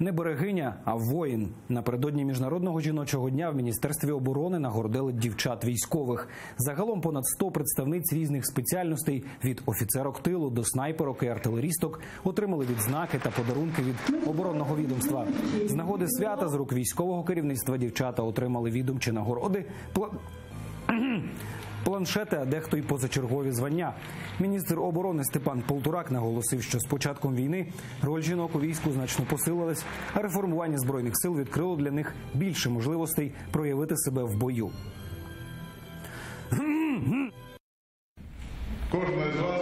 Не берегиня, а воїн. Напередодні міжнародного жіночого дня в міністерстві оборони нагородили дівчат військових. Загалом понад 100 представниць різних спеціальностей від офіцерок тилу до снайперок і артилерісток отримали відзнаки та подарунки від оборонного відомства. З нагоди свята з рук військового керівництва дівчата отримали відомчі нагороди. Пла- Планшети, а дехто й позачергові звання. Міністр оборони Степан Полтурак наголосив, що з початком війни роль жінок у війську значно посилилась, а реформування збройних сил відкрило для них більше можливостей проявити себе в бою. Кожна з вас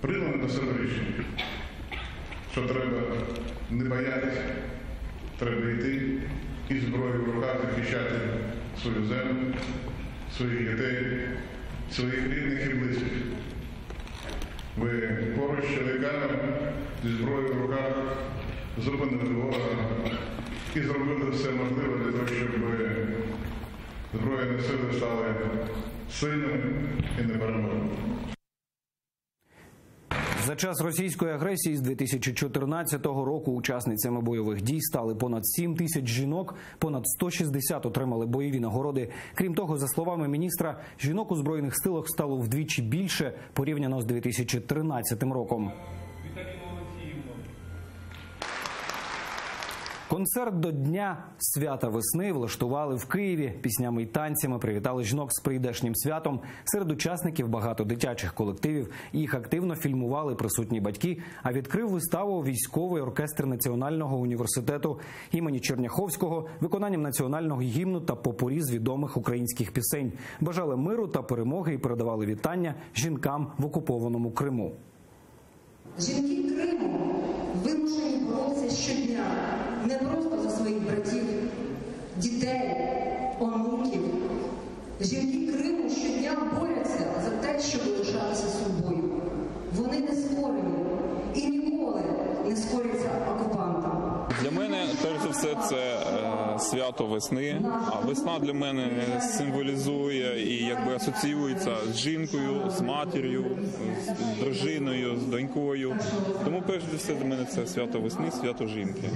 прийняла до себе рішення, що треба не боятися, треба йти і зброю в руках захищати свою землю, своїх дітей, своїх рідних і близьких. Ви поруч з чоловіками зі зброєю в руках зупинили ворога і зробили все можливе для того, щоб Збройні сили стали сильними і непереможними. За час російської агресії з 2014 року учасницями бойових дій стали понад 7 тисяч жінок, понад 160 отримали бойові нагороди. Крім того, за словами міністра, жінок у збройних силах стало вдвічі більше порівняно з 2013 роком. Концерт до дня свята весни влаштували в Києві. Піснями й танцями привітали жінок з прийдешнім святом. Серед учасників багато дитячих колективів. Їх активно фільмували присутні батьки. А відкрив виставу військовий оркестр Національного університету імені Черняховського виконанням національного гімну та попурі з відомих українських пісень. Бажали миру та перемоги і передавали вітання жінкам в окупованому Криму. Жінки Криму вимушені боротися щодня не просто за своїх братів, дітей, онуків. Жінки Криму щодня борються за те, щоб лишатися собою. Вони не скорені і ніколи не скоряться окупантам. Для мене перш за все це е, свято весни. А весна для мене символізує і якби асоціюється з жінкою, з матір'ю, з дружиною, з донькою. Тому перш за все для мене це свято весни, свято жінки.